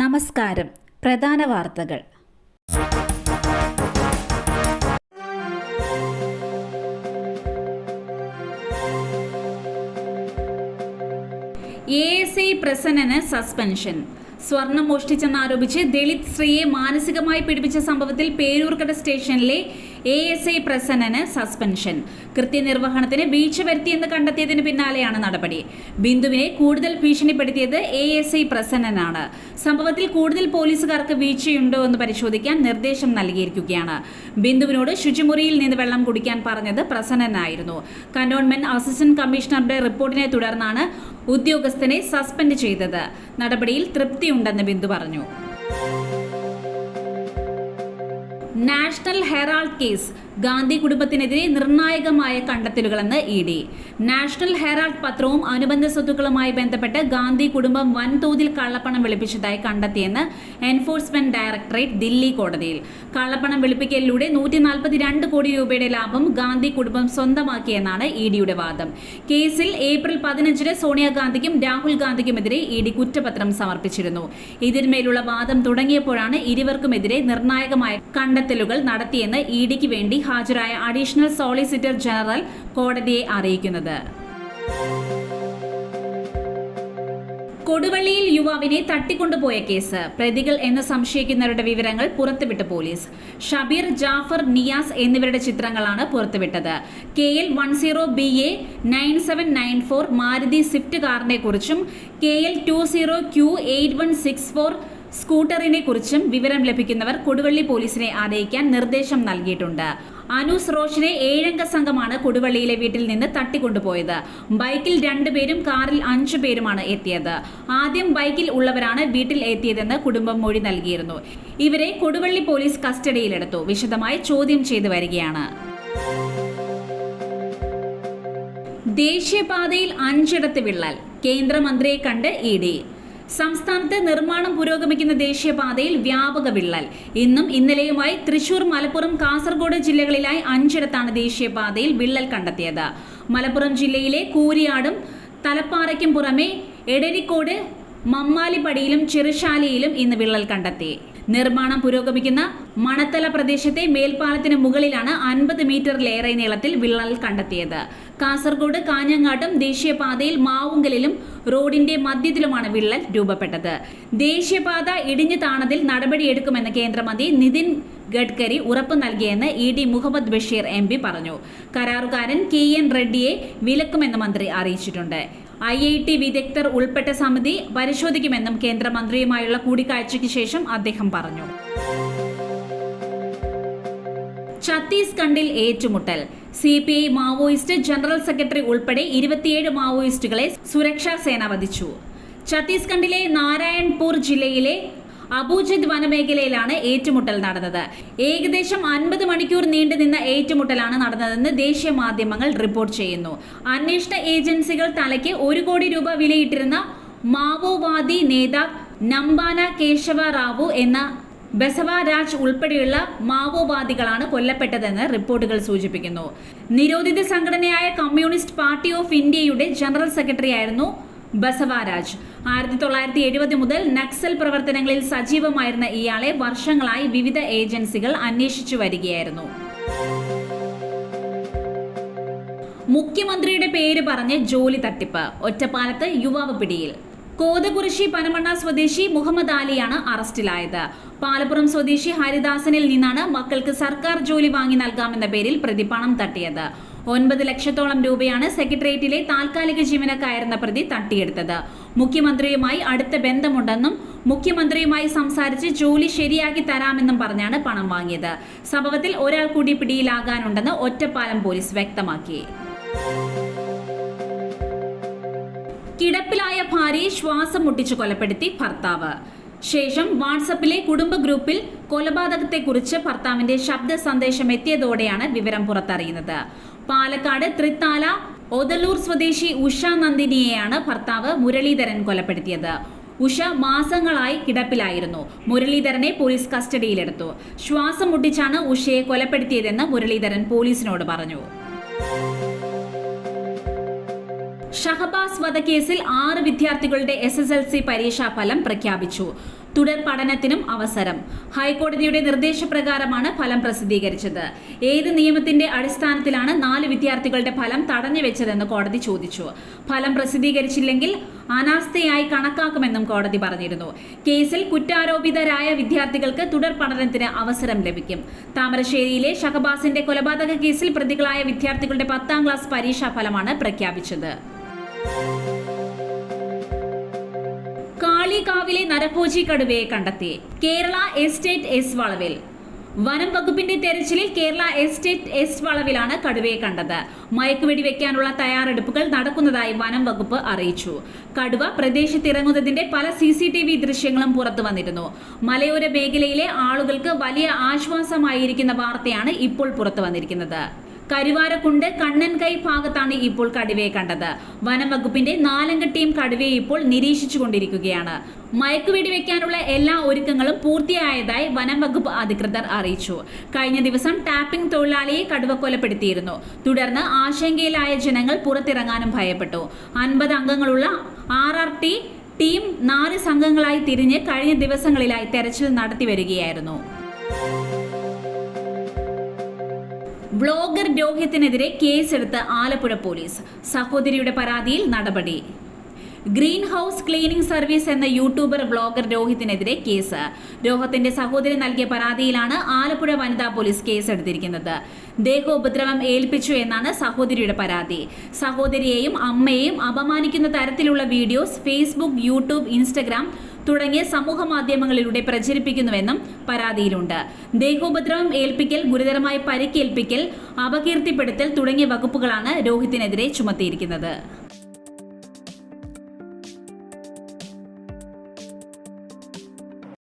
നമസ്കാരം. പ്രധാന വാർത്തകൾ. എ എസ് ഐ പ്രസന്നന് സസ്പെൻഷൻ. സ്വർണം മോഷ്ടിച്ചെന്നാരോപിച്ച് ദളിത് സ്ത്രീയെ മാനസികമായി പീഡിപ്പിച്ച സംഭവത്തിൽ പേരൂർക്കട സ്റ്റേഷനിലെ എ എസ് ഐ പ്രസന്നന് സസ്പെൻഷൻ. കൃത്യനിർവഹണത്തിന് വീഴ്ച വരുത്തിയെന്ന് കണ്ടെത്തിയതിന് പിന്നാലെയാണ് നടപടി. ബിന്ദുവിനെ കൂടുതൽ ഭീഷണിപ്പെടുത്തിയത് എ എസ് ഐ പ്രസന്നനാണ്. സംഭവത്തിൽ കൂടുതൽ പോലീസുകാർക്ക് വീഴ്ചയുണ്ടോ എന്ന് പരിശോധിക്കാൻ നിർദ്ദേശം നൽകിയിരിക്കുകയാണ്. ബിന്ദുവിനോട് ശുചിമുറിയിൽ നിന്ന് വെള്ളം കുടിക്കാൻ പറഞ്ഞത് പ്രസന്നനായിരുന്നു. കന്റോൺമെന്റ് അസിസ്റ്റന്റ് കമ്മീഷണറുടെ റിപ്പോർട്ടിനെ തുടർന്നാണ് ഉദ്യോഗസ്ഥനെ സസ്പെൻഡ് ചെയ്തത്. നടപടിയിൽ തൃപ്തിയുണ്ടെന്ന് ബിന്ദു പറഞ്ഞു. നാഷണൽ ഹെറാൾഡ് കേസ് ഗാന്ധി കുടുംബത്തിനെതിരെ നിർണായകമായ കണ്ടെത്തലുകളെന്ന് ഇ ഡി. നാഷണൽ ഹെറാൾഡ് പത്രവും അനുബന്ധ സ്വത്തുക്കളുമായി ബന്ധപ്പെട്ട് ഗാന്ധി കുടുംബം വൻതോതിൽ കള്ളപ്പണം വെളുപ്പിച്ചതായി കണ്ടെത്തിയെന്ന് എൻഫോഴ്സ്മെന്റ് ഡയറക്ടറേറ്റ് ദില്ലി കോടതിയിൽ. കള്ളപ്പണം വെളുപ്പിക്കലിലൂടെ നൂറ്റി നാൽപ്പത്തിരണ്ട് കോടി രൂപയുടെ ലാഭം ഗാന്ധി കുടുംബം സ്വന്തമാക്കിയെന്നാണ് ഇ ഡിയുടെ വാദം. കേസിൽ ഏപ്രിൽ പതിനഞ്ചിന് സോണിയാഗാന്ധിക്കും രാഹുൽ ഗാന്ധിക്കുമെതിരെ ഇ ഡി കുറ്റപത്രം സമർപ്പിച്ചിരുന്നു. ഇതിന്മേലുള്ള വാദം തുടങ്ങിയപ്പോഴാണ് ഇരുവർക്കുമെതിരെ നിർണായകമായ കണ്ടെത്തലുകൾ നടത്തിയെന്ന് ഇ ഡിക്ക് വേണ്ടി ഹാജരായ അഡീഷണൽ സോളിസിറ്റർ ജനറൽ കോടതിയെ അറിയിക്കുന്നത്. കൊടുവള്ളിയിൽ യുവാവിനെ തട്ടിക്കൊണ്ടുപോയ കേസ്. പ്രതികൾ എന്ന് സംശയിക്കുന്നവരുടെ വിവരങ്ങൾ പുറത്തുവിട്ട പോലീസ്. ഷബീർ ജാഫർ നിയാസ് എന്നിവരുടെ ചിത്രങ്ങളാണ് പുറത്തുവിട്ടത്. K L one zero B A nine seven nine four Maruti Swift കാറിനെ കുറിച്ചും K L two zero Q eight one six four സ്കൂട്ടറിനെ കുറിച്ചും വിവരം ലഭിക്കുന്നവർ കൊടുവള്ളി പോലീസിനെ അറിയിക്കാൻ നിർദ്ദേശം നൽകിയിട്ടുണ്ട്. അനൂസ് റോഷിനെ ഏഴംഗ സംഘമാണ് കൊടുവള്ളിയിലെ വീട്ടിൽ നിന്ന് തട്ടിക്കൊണ്ടുപോയത്. ബൈക്കിൽ രണ്ടുപേരും കാറിൽ അഞ്ചു പേരുമാണ് എത്തിയത്. ആദ്യം ബൈക്കിൽ ഉള്ളവരാണ് വീട്ടിൽ എത്തിയതെന്ന് കുടുംബം മൊഴി നൽകിയിരുന്നു. ഇവരെ കൊടുവള്ളി പോലീസ് കസ്റ്റഡിയിലെടുത്തു. വിശദമായി ചോദ്യം ചെയ്തു വരികയാണ്. ദേശീയപാതയിൽ അഞ്ചിടത്ത് വിള്ളൽ. കേന്ദ്രമന്ത്രിയെ കണ്ട് ഇ ഡി. സംസ്ഥാനത്ത് നിർമ്മാണം പുരോഗമിക്കുന്ന ദേശീയപാതയിൽ വ്യാപക വിള്ളൽ. ഇന്നും ഇന്നലെയുമായി തൃശൂർ മലപ്പുറം കാസർഗോഡ് ജില്ലകളിലായി അഞ്ചിടത്താണ് ദേശീയപാതയിൽ വിള്ളൽ കണ്ടെത്തിയത്. മലപ്പുറം ജില്ലയിലെ കൂരിയാടും തലപ്പാറയ്ക്കും പുറമെ എടരിക്കോട് മമ്മാലിപ്പടിയിലും ചെറുശാലയിലും ഇന്ന് വിള്ളൽ കണ്ടെത്തി. നിർമ്മാണം പുരോഗമിക്കുന്ന മണത്തല പ്രദേശത്തെ മേൽപ്പാലത്തിന് മുകളിലാണ് അൻപത് മീറ്ററിലേറെ നീളത്തിൽ വിള്ളൽ കണ്ടെത്തിയത്. കാസർഗോഡ് കാഞ്ഞങ്ങാട്ടും ദേശീയപാതയിൽ മാവുങ്കലിലും റോഡിന്റെ മധ്യത്തിലുമാണ് വിള്ളൽ രൂപപ്പെട്ടത്. ദേശീയപാത ഇടിഞ്ഞു താണതിൽ നടപടിയെടുക്കുമെന്ന് കേന്ദ്രമന്ത്രി നിതിൻ ഗഡ്കരി ഉറപ്പ് നൽകിയെന്ന് E D Muhammad Basheer M പറഞ്ഞു. കരാറുകാരൻ കെ എൻ റെഡ്ഡിയെ വിലക്കുമെന്ന് മന്ത്രി അറിയിച്ചിട്ടുണ്ട്. ഐ ഐ ടി വിദഗ്ധർ ഉൾപ്പെട്ട സമിതി പരിശോധിക്കുമെന്നും കേന്ദ്രമന്ത്രിയുമായുള്ള കൂടിക്കാഴ്ചയ്ക്ക് ശേഷം അദ്ദേഹം പറഞ്ഞു. ഛത്തീസ്ഗഡിൽ ഏറ്റുമുട്ടൽ. C P I Maoist general secretary ഉൾപ്പെടെ ഇരുപത്തിയേഴ് മാവോയിസ്റ്റുകളെ സുരക്ഷാ സേന വധിച്ചു. ഛത്തീസ്ഗഡിലെ നാരായൺപൂർ ജില്ലയിലെ അബൂജദ് വനമേഖലയിലാണ് ഏറ്റുമുട്ടൽ നടന്നത്. ഏകദേശം അൻപത് മണിക്കൂർ നീണ്ടു നിന്ന ഏറ്റുമുട്ടലാണ് നടന്നതെന്ന് ദേശീയ മാധ്യമങ്ങൾ റിപ്പോർട്ട് ചെയ്യുന്നു. അന്വേഷണ ഏജൻസികൾ തലയ്ക്ക് ഒരു കോടി രൂപ വിലയിട്ടിരുന്ന മാവോവാദി നേതാവ് നമ്പാന കേശവ റാവു എന്ന ബസവരാജ് ഉൾപ്പെടെയുള്ള മാവോവാദികളാണ് കൊല്ലപ്പെട്ടതെന്ന് റിപ്പോർട്ടുകൾ സൂചിപ്പിക്കുന്നു. നിരോധിത സംഘടനയായ കമ്മ്യൂണിസ്റ്റ് പാർട്ടി ഓഫ് ഇന്ത്യയുടെ ജനറൽ സെക്രട്ടറി സെക്രട്ടറിയായിരുന്നു ബസവരാജ്. ആയിരത്തി തൊള്ളായിരത്തി എഴുപത് മുതൽ നക്സൽ പ്രവർത്തനങ്ങളിൽ സജീവമായിരുന്ന ഇയാളെ വർഷങ്ങളായി വിവിധ ഏജൻസികൾ അന്വേഷിച്ചു വരികയായിരുന്നു. മുഖ്യമന്ത്രിയുടെ പേര് പറഞ്ഞ് ജോലി തട്ടിപ്പ് ഒറ്റപ്പാലത്ത് യുവാവ് പിടിയിൽ. കോതകുറിശി പനമണ്ണ സ്വദേശി മുഹമ്മദ് അലിയാണ് അറസ്റ്റിലായത്. പാലപ്പുറം സ്വദേശി ഹരിദാസനിൽ നിന്നാണ് മക്കൾക്ക് സർക്കാർ ജോലി വാങ്ങി നൽകാമെന്ന പേരിൽ പ്രതി പണം തട്ടിയത്. ഒൻപത് ലക്ഷത്തോളം രൂപയാണ് സെക്രട്ടേറിയറ്റിലെ താൽക്കാലിക ജീവനക്കാരെന്ന പ്രതി തട്ടിയെടുത്തത്. മുഖ്യമന്ത്രിയുമായി അടുത്ത ബന്ധമുണ്ടെന്നും മുഖ്യമന്ത്രിയുമായി സംസാരിച്ച് ജോലി ശരിയാക്കി തരാമെന്നും പറഞ്ഞാണ് പണം വാങ്ങിയത്. സംഭവത്തിൽ ഒരാൾ കൂടി പിടിയിലാകാനുണ്ടെന്ന് ഒറ്റപ്പാലം പോലീസ് വ്യക്തമാക്കി. കിടപ്പിലായ ഭാര്യയെ ശ്വാസം മുട്ടിച്ച് കൊലപ്പെടുത്തി ഭർത്താവ്. ശേഷം വാട്സപ്പിലെ കുടുംബ ഗ്രൂപ്പിൽ കൊലപാതകത്തെക്കുറിച്ച് ഭർത്താവിന്റെ ശബ്ദ സന്ദേശം എത്തിയതോടെയാണ് വിവരം പുറത്തറിയുന്നത്. പാലക്കാട് തൃത്താല ഒതലൂർ സ്വദേശി ഉഷ നന്ദിനിയെയാണ് ഭർത്താവ് മുരളീധരൻ കൊലപ്പെടുത്തിയത്. ഉഷ മാസങ്ങളായി കിടപ്പിലായിരുന്നു. മുരളീധരനെ പോലീസ് കസ്റ്റഡിയിലെടുത്തു. ശ്വാസം മുട്ടിച്ചാണ് ഉഷയെ കൊലപ്പെടുത്തിയതെന്ന് മുരളീധരൻ പോലീസിനോട് പറഞ്ഞു. ഷഹബാസ് വധക്കേസിൽ ആറ് വിദ്യാർത്ഥികളുടെ എസ് എസ് എൽ സി പരീക്ഷാ ഫലം പ്രഖ്യാപിച്ചു. തുടർ പഠനത്തിനും അവസരം. ഹൈക്കോടതിയുടെ നിർദ്ദേശപ്രകാരമാണ് ഫലം പ്രസിദ്ധീകരിച്ചത്. ഏത് നിയമത്തിന്റെ അടിസ്ഥാനത്തിലാണ് നാല് വിദ്യാർത്ഥികളുടെ ഫലം തടഞ്ഞു വെച്ചതെന്ന് കോടതി ചോദിച്ചു. ഫലം പ്രസിദ്ധീകരിച്ചില്ലെങ്കിൽ അനാസ്ഥയായി കണക്കാക്കുമെന്നും കോടതി പറഞ്ഞിരുന്നു. കേസിൽ കുറ്റാരോപിതരായ വിദ്യാർത്ഥികൾക്ക് തുടർ പഠനത്തിന് അവസരം ലഭിക്കും. താമരശ്ശേരിയിലെ ഷഹബാസിന്റെ കൊലപാതക കേസിൽ പ്രതികളായ വിദ്യാർത്ഥികളുടെ പത്താം ക്ലാസ് പരീക്ഷാ ഫലമാണ് പ്രഖ്യാപിച്ചത്. കാളികാവിലെ നരഭോജി കടുവയെ കണ്ടെത്തി കേരള എസ്റ്റേറ്റ് എസ് വളവിൽ. വനം വകുപ്പിന്റെ തെരച്ചിലിൽ കേരള എസ്റ്റേറ്റ് എസ് വളവിലാണ് കടുവയെ കണ്ടത്. മയക്കുവെടി വെക്കാനുള്ള തയ്യാറെടുപ്പുകൾ നടക്കുന്നതായി വനം വകുപ്പ് അറിയിച്ചു. കടുവ പ്രദേശത്തിറങ്ങുന്നതിന്റെ പല സി സി ടി വി ദൃശ്യങ്ങളും പുറത്തു വന്നിരുന്നു. മലയോര മേഖലയിലെ ആളുകൾക്ക് വലിയ ആശ്വാസമായിരിക്കുന്ന വാർത്തയാണ് ഇപ്പോൾ പുറത്തു വന്നിരിക്കുന്നത്. കരുവാരക്കുണ്ട് കണ്ണൻകൈ ഭാഗത്താണ് ഇപ്പോൾ കടുവയെ കണ്ടത്. വനം വകുപ്പിന്റെ നാലംഗ ടീം കടുവയെ ഇപ്പോൾ നിരീക്ഷിച്ചുകൊണ്ടിരിക്കുകയാണ്. മയക്കുവെടി വെക്കാനുള്ള എല്ലാ ഒരുക്കങ്ങളും പൂർത്തിയായതായി വനം വകുപ്പ് അധികൃതർ അറിയിച്ചു. കഴിഞ്ഞ ദിവസം ടാപ്പിംഗ് തൊഴിലാളിയെ കടുവ കൊലപ്പെടുത്തിയിരുന്നു. തുടർന്ന് ആശങ്കയിലായ ജനങ്ങൾ പുറത്തിറങ്ങാനും ഭയപ്പെട്ടു. അൻപത് അംഗങ്ങളുള്ള ആർ ആർ ടി ടീം നാല് സംഘങ്ങളായി തിരിഞ്ഞ് കഴിഞ്ഞ ദിവസങ്ങളിലായി തെരച്ചിൽ നടത്തി വരികയായിരുന്നു ബ്ലോഗർ രോഹിത്തിനെതിരെ കേസെടുത്ത് ആലപ്പുഴ പോലീസ്. സഹോദരിയുടെ പരാതിയിൽ നടപടി. ഗ്രീൻ ഹൗസ് ക്ലീനിംഗ് സർവീസ് എന്ന യൂട്യൂബർ ബ്ലോഗർ രോഹിത്തിനെതിരെ കേസ്. രോഹത്തിന്റെ സഹോദരി നൽകിയ പരാതിയിലാണ് ആലപ്പുഴ വനിതാ പോലീസ് കേസെടുത്തിരിക്കുന്നത്. ദേഹോപദ്രവം ഏൽപ്പിച്ചു എന്നാണ് സഹോദരിയുടെ പരാതി. സഹോദരിയെയും അമ്മയെയും അപമാനിക്കുന്ന തരത്തിലുള്ള വീഡിയോസ് ഫേസ്ബുക്ക് യൂട്യൂബ് ഇൻസ്റ്റഗ്രാം തുടങ്ങിയ സമൂഹ മാധ്യമങ്ങളിലൂടെ പ്രചരിപ്പിക്കുന്നുവെന്നും പരാതിയിലുണ്ട്. ദേഹോപദ്രവം ഏൽപ്പിക്കൽ ഗുരുതരമായ പരിക്കേൽപ്പിക്കൽ അപകീർത്തിപ്പെടുത്തൽ തുടങ്ങിയ വകുപ്പുകളാണ് രോഹിത്തിനെതിരെ ചുമത്തിയിരിക്കുന്നത്.